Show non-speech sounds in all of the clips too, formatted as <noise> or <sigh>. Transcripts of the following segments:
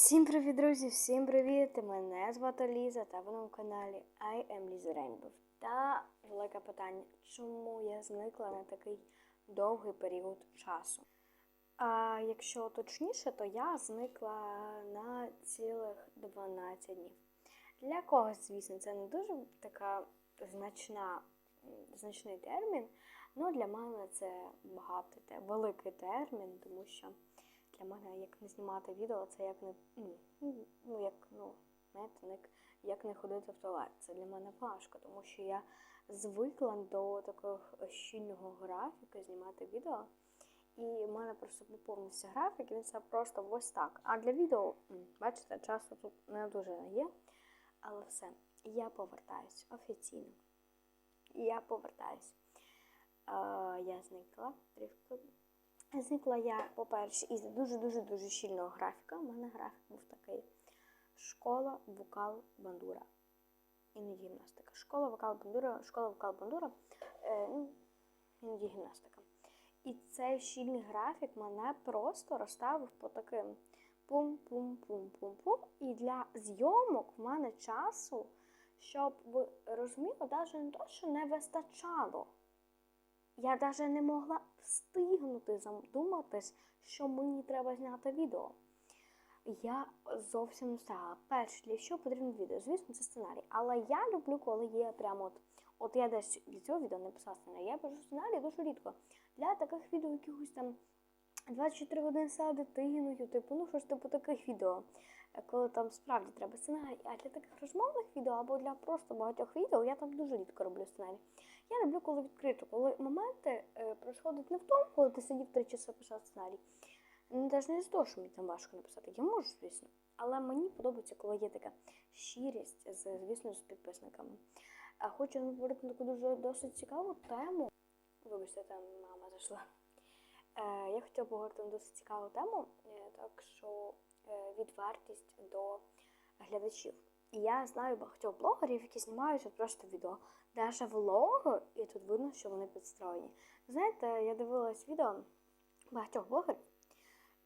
Всім привіт, друзі! Всім привіт! Мене звати Ліза та ви на каналі I am Lisa Rainbow. Та велике питання, чому я зникла на такий довгий період часу? А якщо точніше, то я зникла на цілих 12 днів. Для когось, звісно, це не дуже така значна, значний термін, але для мене це багатий великий термін, тому що для мене як не знімати відео, це як не ну, ну як ну знаєте, як, як не ходити в туалет. Це для мене важко, тому що я звикла до такого щільного графіку знімати відео. І в мене просто поповнився графік, і він це просто ось так. А для відео, бачите, часу тут не дуже є. Але все, я повертаюсь офіційно. Я повертаюсь. Е, я зникла трішки. Зникла я, по-перше, із дуже-дуже дуже щільного графіка. У мене графік був такий: школа, вокал, бандура. Іноді гімнастика. Школа, вокал, бандура, школа, вокал, бандура, е, ну, іноді гімнастика. І цей щільний графік мене просто розставив по таким пум-пум-пум-пум-пум. І для зйомок в мене часу, щоб ви розуміли, навіть не то, що не вистачало. Я навіть не могла встигнути задуматись, що мені треба зняти відео. Я зовсім не встигла. Перше, для що потрібно відео? Звісно, це сценарій. Але я люблю, коли є прямо от. От я десь для цього відео не писала сценарій. Я пишу сценарій дуже рідко. Для таких відео якихось там 24 години села дитиною, типу, ну що ж типу таких відео, коли там справді треба сценарій. А для таких розмовних відео або для просто багатьох відео я там дуже рідко роблю сценарій. Я люблю, коли відкрито, коли моменти е, происходять не в тому, коли ти сидів три часи писав сценарій. Навіть не з того, що мені там важко написати. Я можу, звісно. Але мені подобається, коли є така щирість, з, звісно, з підписниками. А хочу говорити на таку дуже досить цікаву тему. Вибачте, там мама зайшла. Е, я хотіла поговорити на досить цікаву тему, е, так що е, відвертість до глядачів. І я знаю багатьох блогерів, які знімають просто відео. Даже влоги, і тут видно, що вони підстроєні. Знаєте, я дивилась відео багатьох блогерів,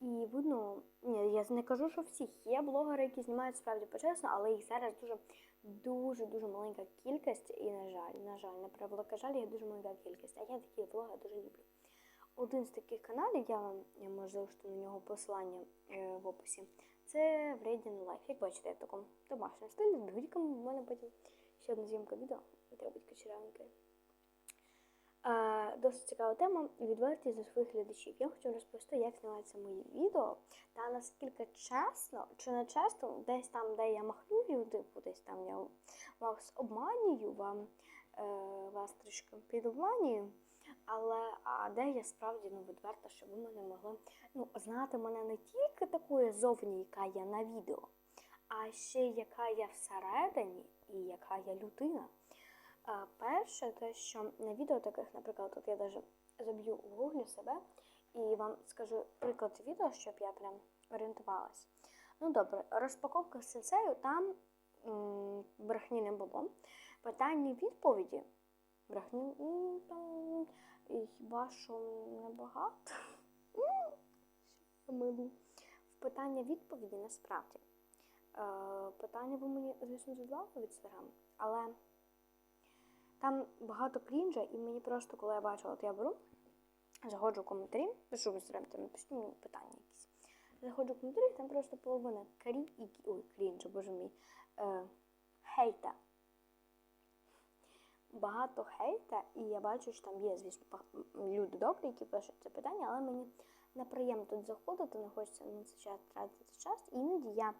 і видно, ні, я не кажу, що всіх є блогери, які знімають справді почесно, але їх зараз дуже дуже дуже маленька кількість, і на жаль, на жаль, на превелика жаль, є дуже маленька кількість. А я такі влоги дуже люблю. Один з таких каналів, я вам я можу залишити на нього посилання е, в описі. Це Вредін Лайф. Як бачите, я в такому домашньому стилі з бігріком. У мене потім ще одна зйомка відео. Бути качерявенькою. Е, досить цікава тема відвертість до своїх глядачів. Я хочу розповісти, як знімаються мої відео, та наскільки чесно чи не чесно, десь там, де я махлюю, типу, десь там я вас обманюю, вам е, вас трішки підобманюю. Але а де я справді ну, відверта, щоб ви мене могли ну, знати мене не тільки такою зовні, яка я на відео, а ще яка я всередині і яка я людина. А, перше, те, що на відео таких, наприклад, от я навіть заб'ю в гуглі себе і вам скажу приклад відео, щоб я прям орієнтувалась. Ну добре, розпаковка з сенсею, там м, брехні не було. Питання відповіді. Брехні м, там хіба що небагато. <laughs> Милу. В питання відповіді насправді. Е, питання ви мені, звісно, задавали в інстаграм, але там багато крінжа, і мені просто, коли я бачу, от я беру, заходжу в коментарі, пишу в інстаграм, там напишу мені питання якісь. Заходжу в коментарі, там просто половина крі ой, крінжа, боже мій, е, хейта. Багато хейта, і я бачу, що там є, звісно, люди добрі, які пишуть це питання, але мені неприємно тут заходити, не хочеться на це час тратити час. Іноді я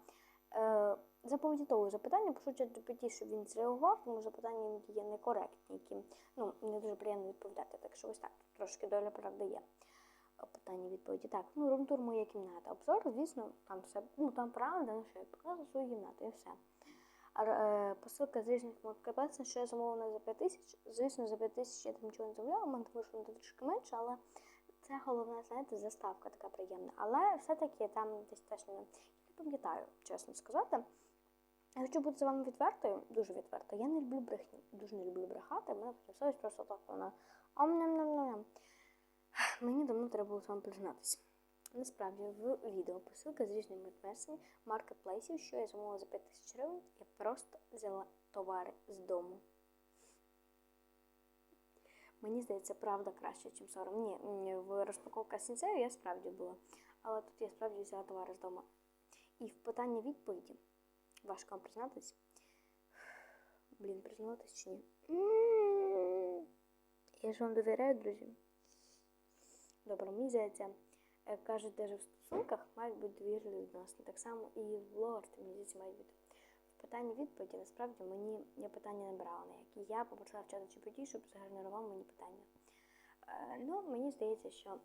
е, запам'ятовую запитання, пишу чат щоб він зреагував, тому запитання є некоректні, які ну, не дуже приємно відповідати. Так що ось так, трошки доля правди є. Питання відповіді. Так, ну румтур моя кімната. Обзор, звісно, там все, ну там правда, ну що я показую свою кімнату і все. Е, посилка з різних маркетплейсів, що я замовила за 5 тисяч. Звісно, за 5 тисяч я там нічого не замовляла, мене вийшло на трішки менше, але це головне, знаєте, заставка така приємна. Але все-таки там десь теж не пам'ятаю, чесно сказати. Я хочу бути з вами відвертою, дуже відверто. Я не люблю брехню, дуже не люблю брехати, мене потім совість просто так вона ом ням ням ням Мені давно треба було з вами признатися. Насправді в відео посилка з різними версіями маркетплейсів, що я замовила за 5 тисяч гривень, я просто взяла товари з дому. Мені здається, правда краще, ніж сором. Ні, в розпаковка сінцею я справді була. Але тут я справді взяла товари з дому. І в питанні відповіді важко вам признатись. Блін, признаватись чи ні? Я ж вам довіряю, друзі. Добре, мені здається, е, кажуть, навіть в стосунках мають бути довірливі відносини. Так само і в блогерстві, мені здається, мають бути. В питанні відповіді насправді мені я питання не брала ніякі. Я попросила в чату GPT, щоб загенерував мені питання. Е, ну, мені здається, що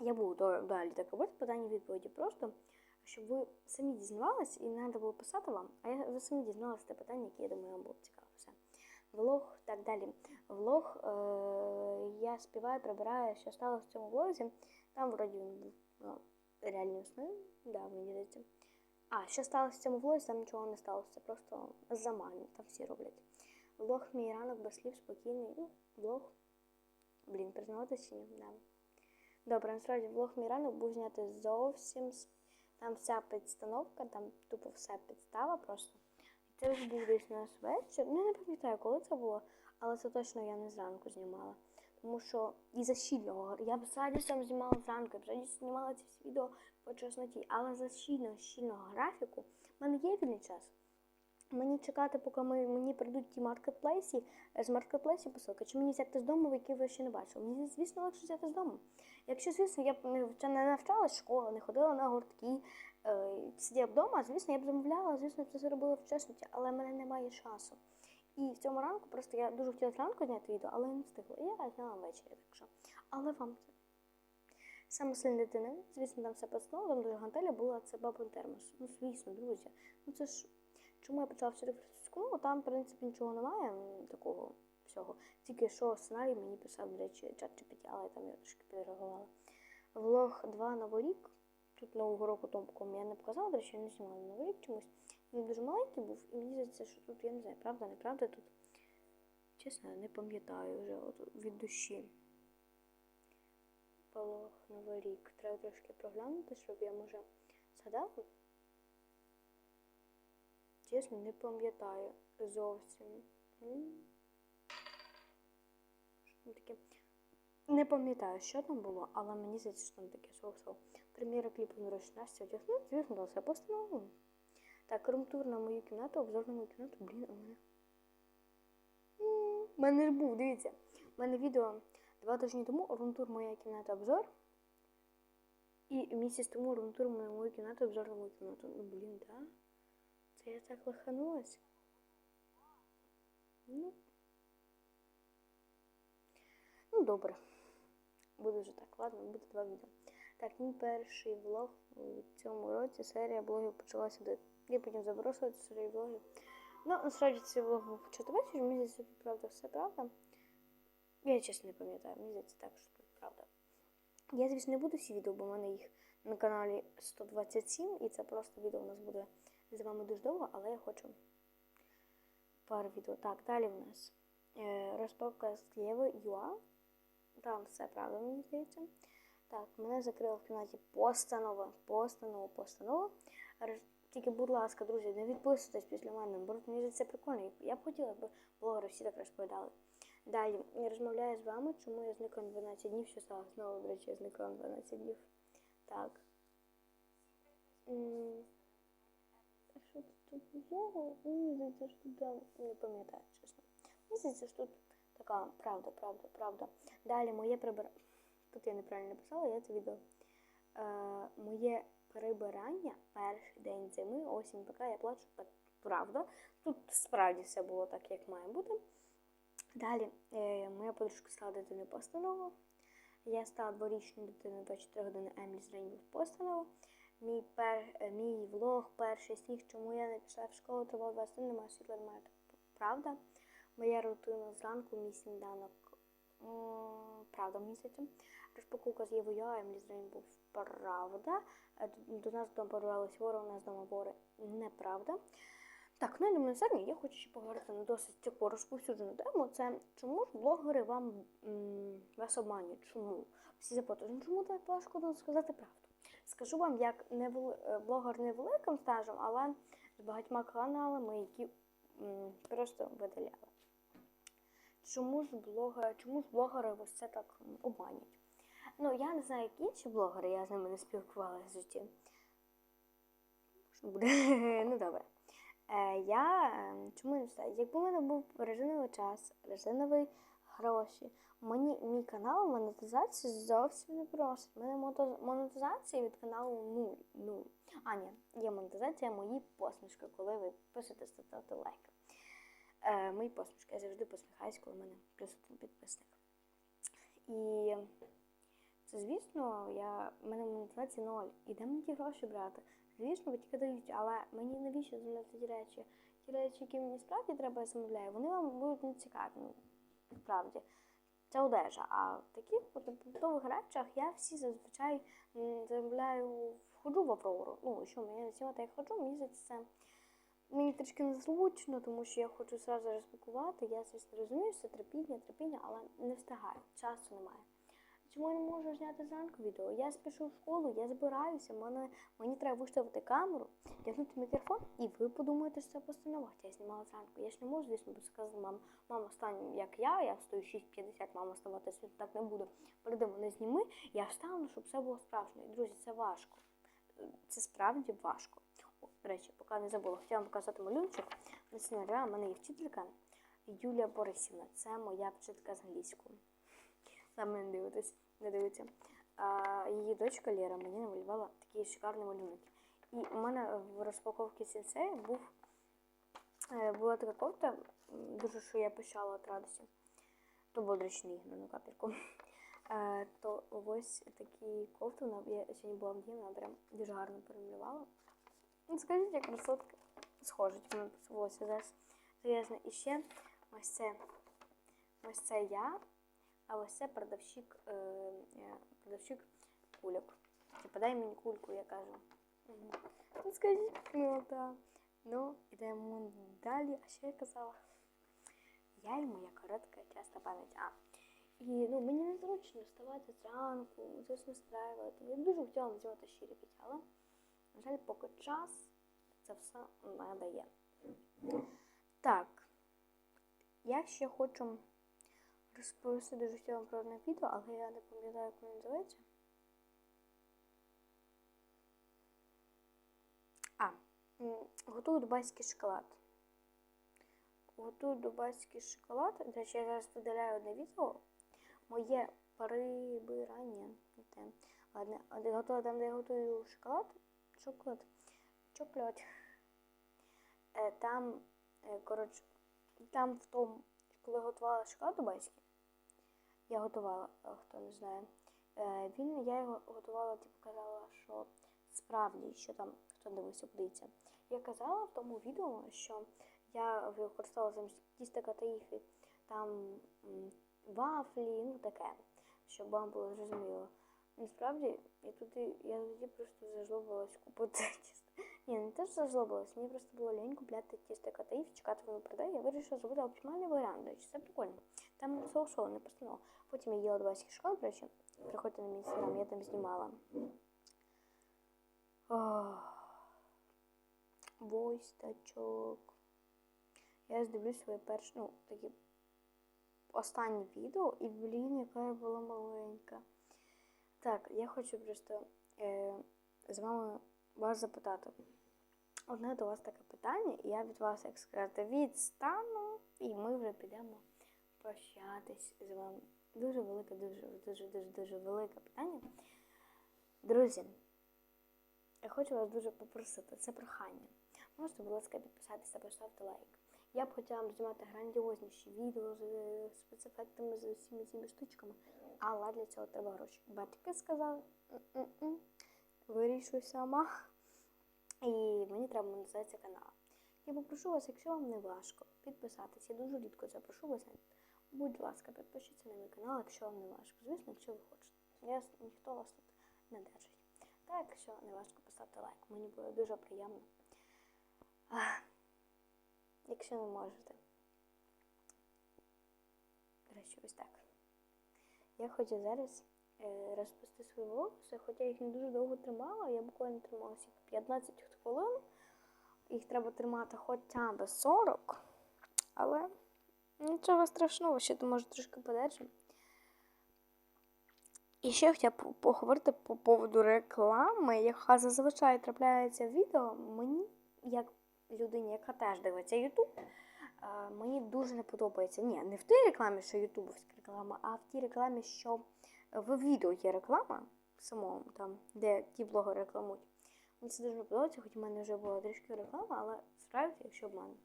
я буду далі так робити питання відповіді просто, щоб ви самі дізнавались і не треба було писати вам, а я ви самі дізналися те питання, яке я думаю, вам було цікаво. Все. Влог, так далі. Влог е, я співаю, прибираю, що сталося в цьому влозі. Там вроді він був ну, реальною існує. Да, мені здається. А, що сталося в цьому влозі, там нічого не сталося. Це просто заман, там всі роблять. Влог мій ранок без слів, спокійний. Ну, влог. Блін, признаватися чи ні? Да. Добре, насправді влог мій ранок був знятий зовсім. з- Там вся підстановка, там тупо все підстава просто. І це вже був десь наш вечір. Ну, я не пам'ятаю, коли це було, але це точно я не зранку знімала. Тому що і за щільного, я б з знімала зранку, я б радістю знімала ці всі відео по чесноті, але за щільного, щільного графіку в мене є вільний час. Мені чекати, поки ми, мені прийдуть ті маркетплейсі, е, з маркетплейсів посилка, чи мені взяти з дому, які ви ще не бачили. Мені, звісно, легше взяти з дому. Якщо, звісно, я б не, вча- не навчалась в школі, не ходила на гуртки, е, сиділа вдома, звісно, я б замовляла, звісно, це все робила в чесноті, але в мене немає часу. І в цьому ранку просто я дуже хотіла зранку зняти відео, але не встигла. І я зняла ввечері, так що. Але вам це. Саме сильна дитина, звісно, там все пацано, там дуже гантеля була, це бабин термос. Ну, звісно, друзі. Ну це ж чому я почала французьку мову, там, в принципі, нічого немає такого всього. Тільки що сценарій мені писав, до речі, чат GPT, але я там його трошки підреагувала. Влог 2 Новий рік. Тут нового року томком я не показала, до речі, я не знімала Новий рік чомусь. Він дуже маленький був, і мені здається, що тут, я не знаю, правда, неправда тут. Чесно, не пам'ятаю вже от, від душі. Влог Новий рік. Треба трошки проглянути, щоб я може згадала. Чесно, не пам'ятаю зовсім. Таке? Не пам'ятаю, що там було, але мені здається, що там таке соусо. Прем'єра кліпу на Настя одягнув, звісно, дала все постанову. Так, румтур на мою кімнату, обзор на мою кімнату, блін, у мене. У мене ж був, дивіться. У мене відео два тижні тому румтур моя кімната обзор. І місяць тому румтур на мою кімнату, обзор на мою кімнату. Ну, блін, так? Да? Це я так лоханулась. Ну. Ну, добре. Буде вже так, ладно, буде два відео. Так, мій перший влог у цьому році серія блогів почалася до. Я потім забросила цю серію блогів. Ну, насправді цей влог був почати вечір, мені здається, тут правда все правда. Я чесно не пам'ятаю, мені здається так, що тут правда. Я, звісно, не буду всі відео, бо в мене їх на каналі 127, і це просто відео у нас буде з вами дуже довго, але я хочу пару відео. Так, далі в нас е, розпаковка з Єви Юа. Там все правда, мені здається. Так, мене закрила в кімнаті постанова, постанова, постанова. Тільки, будь ласка, друзі, не відписуйтесь після мене, бо мені це прикольно. Я б хотіла, аби блогери всі так розповідали. Далі, я розмовляю з вами, чому я зникла на 12 днів, що стало знову, до речі, я зникла на 12 днів. Так. Тут було? Мені здається, що тут не пам'ятаю, чесно. Мені здається, що тут така правда, правда, правда. Далі моє прибирання. Тут я неправильно написала, я це відео. Е, моє прибирання перший день зими, осінь, поки я плачу, правда. Тут справді все було так, як має бути. Далі е, моя подружка стала дитиною постанову. Я стала дворічною дитиною 24 години Емлі з Рейнбов постанову. Мій, пер, е, мій влог, перший сніг, чому я не пішла в школу, тривав 20 немає світла, немає. Правда. Моя рутина зранку, мій сніданок. Правда, здається. Розпаковка з Євою Емлі з Рейнбов. Правда. Е, До нас вдома порвалися вори, у нас вдома вори. Неправда. Так, ну я думаю, сьогодні я хочу ще поговорити на досить таку розповсюджену тему. Це чому ж блогери вам м, вас обманюють? Чому? Всі запитують, ну чому так важко сказати правду? Скажу вам, як невели... е, блогер невеликим стажем, але з багатьма каналами, які м, просто видаляли. Чому ж блогери, чому ж блогери ось це так обманюють? Ну, я не знаю, як інші блогери, я з ними не спілкувалася в житті. Буде? <laughs> ну добре. Е, я е, чому не знаю? Якби в мене був резиновий час, резинові гроші, мені мій канал монетизацію зовсім не просить. У мене монетизація від каналу нуль. нуль. А, ні, є монетизація мої посмішки, коли ви пишете ставте лайки. Е, мої посмішки. Я завжди посміхаюсь, коли в мене присутній підписник. І це, звісно, я, в мене монетизація ноль. І де мені ті гроші брати? Звісно, батьки дають, але мені навіщо замовляти ті речі? Ті речі, які мені справді треба, замовляю, вони вам будуть не цікаві. Справді. Це одежа. А в таких побутових речах я всі зазвичай замовляю, входжу в Аврору. Ну, що мені знімати, як ходжу, мені це мені трішки незручно, тому що я хочу зразу розпакувати. Я, звісно, розумію, що терпіння, терпіння, але не встигаю, часу немає. Чому я не можу зняти зранку відео? Я спішу в школу, я збираюся, мене, мені треба виставити камеру, тягнути мікрофон, і ви подумаєте, що це постанова. Я знімала зранку. Я ж не можу, звісно, сказати, мам, мама, стань як я, я стою 6.50, мама ставати світ так не буду. Прийди мене зніми, я встану, щоб все було справжньо. І, друзі, це важко. Це справді важко. О, до речі, поки не забула, хотіла вам показати малюночок. На сценарія в мене є вчителька Юлія Борисівна. Це моя вчителька з англійської. Саме не дивитесь, не дивиться. А, її дочка Лера мені намалювала такий шикарний малюнок. І у мене в розпаковці сенсея був, е, була така кофта, дуже що я пищала від радості. То речі, не ігнорну капельку. Е, то ось такі кофти, я сьогодні була в вона прям дуже гарно перемалювала. Ну, скажіть, як красотка схожить, мені волосся зараз зв'язано. І ще ось це, ось це я, а ось це продавщик, е, е, продавщик кульок. Типа дай мені кульку, я кажу. Ну скажіть, милота. Ну, ідемо далі. А що я казала? Я і моя коротка часто пам'ять. А. І ну, мені незручно вставати зранку, щось настраювати. Я дуже хотіла надівати щирі але, на жаль, поки час це все не дає. Так. Я ще хочу розповісти дуже хотіла про одне відео, але я не пам'ятаю, як воно називається. А, готую дубайський шоколад. Готую дубайський шоколад. До речі, я зараз видаляю одне відео. Моє прибирання. Ладно, готую там, де я готую шоколад. Шоколад. Чоколад. Е, там, е, коротше, там в тому, коли готувала шоколад дубайський, я готувала, е, хто не знає. Е, Він, я його готувала, типу казала, що справді, що там, хто дивився, подивіться. Я казала в тому відео, що я використовувала замість тіста таїфі там вафлі, ну таке, щоб вам було зрозуміло. Насправді, я туди, я тоді просто зажлобилась купити <laughs> тісто. Ні, не те, що зажлобилась, мені просто було лінь купляти тісто катаїв, чекати воно продає. Я вирішила зробити оптимальний варіант. До речі, це прикольно. Там соусово не постанова. Потім я їла 20 школ, до речі, приходьте на мій я там знімала. Войстачок. Я здивлюсь своє перше, ну, такі останнє відео, і, блін, яка я була маленька. Так, я хочу просто е, з вами вас запитати. Одне до вас таке питання, і я від вас, як сказати, відстану, і ми вже підемо прощатись з вами. Дуже велике, дуже, дуже, дуже, дуже велике питання. Друзі, я хочу вас дуже попросити, це прохання. Можете, будь ласка, підписатися та поставити лайк. Я б хотіла знімати грандіозніші відео з спецефектами, з усіма цими штучками, але для цього треба гроші. Батьки сказали, «М-м-м, вирішуй сама. І мені треба монетизація каналу. Я попрошу вас, якщо вам не важко, підписатися. Я дуже рідко це прошу вас. Будь ласка, підпишіться на мій канал, якщо вам не важко. Звісно, якщо ви хочете. Я, ніхто вас тут не держить. Та якщо не важко, поставте лайк. Мені буде дуже приємно. Ах, якщо не можете. До речі, ось так. Я хочу зараз розпусти свої волосся, хоча я їх не дуже довго тримала, я буквально трималася 15 хвилин. Їх треба тримати хоча б 40, але нічого страшного, ще то може трошки подержимо. І ще хотіла поговорити по поводу реклами, яка зазвичай трапляється в відео. Мені, як людині, яка теж дивиться Ютуб, е, мені дуже не подобається. Ні, не в тій рекламі, що ютубовська реклама, а в тій рекламі, що в відео є реклама в самому, там, де ті блогери рекламують. Мені це дуже подобається, хоч в мене вже була трішки реклама, але справді, якщо обману.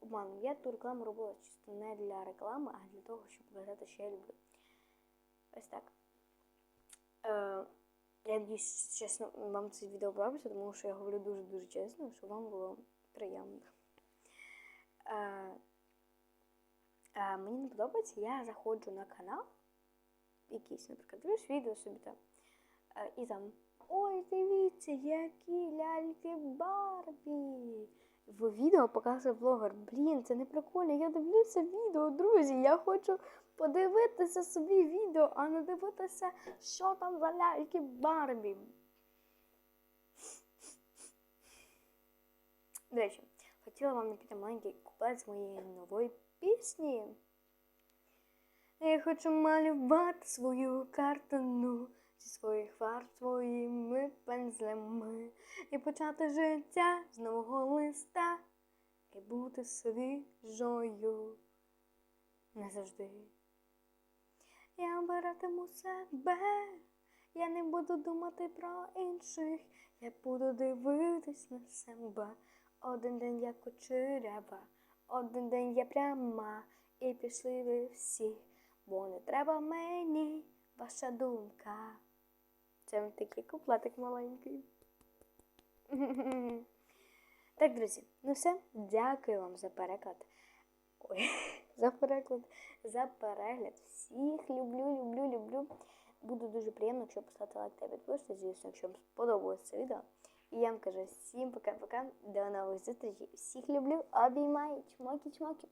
Обману. Я ту рекламу робила чисто не для реклами, а для того, щоб показати, що я люблю. Ось так. Е, я надіюсь, чесно, вам це відео подобається, тому що я говорю дуже-дуже чесно, щоб вам було приємно. Е, е, мені не подобається, я заходжу на канал, якийсь, наприклад, дивлюсь відео собі там. Е, і там, ой, дивіться, які ляльки Барбі. В відео показує блогер. Блін, це не прикольно. Я дивлюся відео, друзі. Я хочу подивитися собі відео, а не дивитися, що там за ляльки Барбі. До речі, хотіла вам напіти маленький куплет з моєї нової пісні. Я хочу малювати свою картину зі своїх фарб своїми пензлями і почати життя з нового листа і бути свіжою назавжди. Я обиратиму себе, я не буду думати про інших, я буду дивитись на себе. Один день я кучерява, один день я пряма, і пішли ви всі, бо не треба мені ваша думка. Це такий куплетик маленький. <laughs> Так, друзі, ну все. Дякую вам за переклад. Ой, <laughs> за переклад, за перегляд. Всіх люблю, люблю, люблю. Буду дуже приємно, якщо поставити лайк та підпишитися, звісно, якщо вам сподобалось це відео. І я вам кажу всім пока-пока. До нових зустрічей. Всіх люблю, обіймаю, чмокі-чмокі.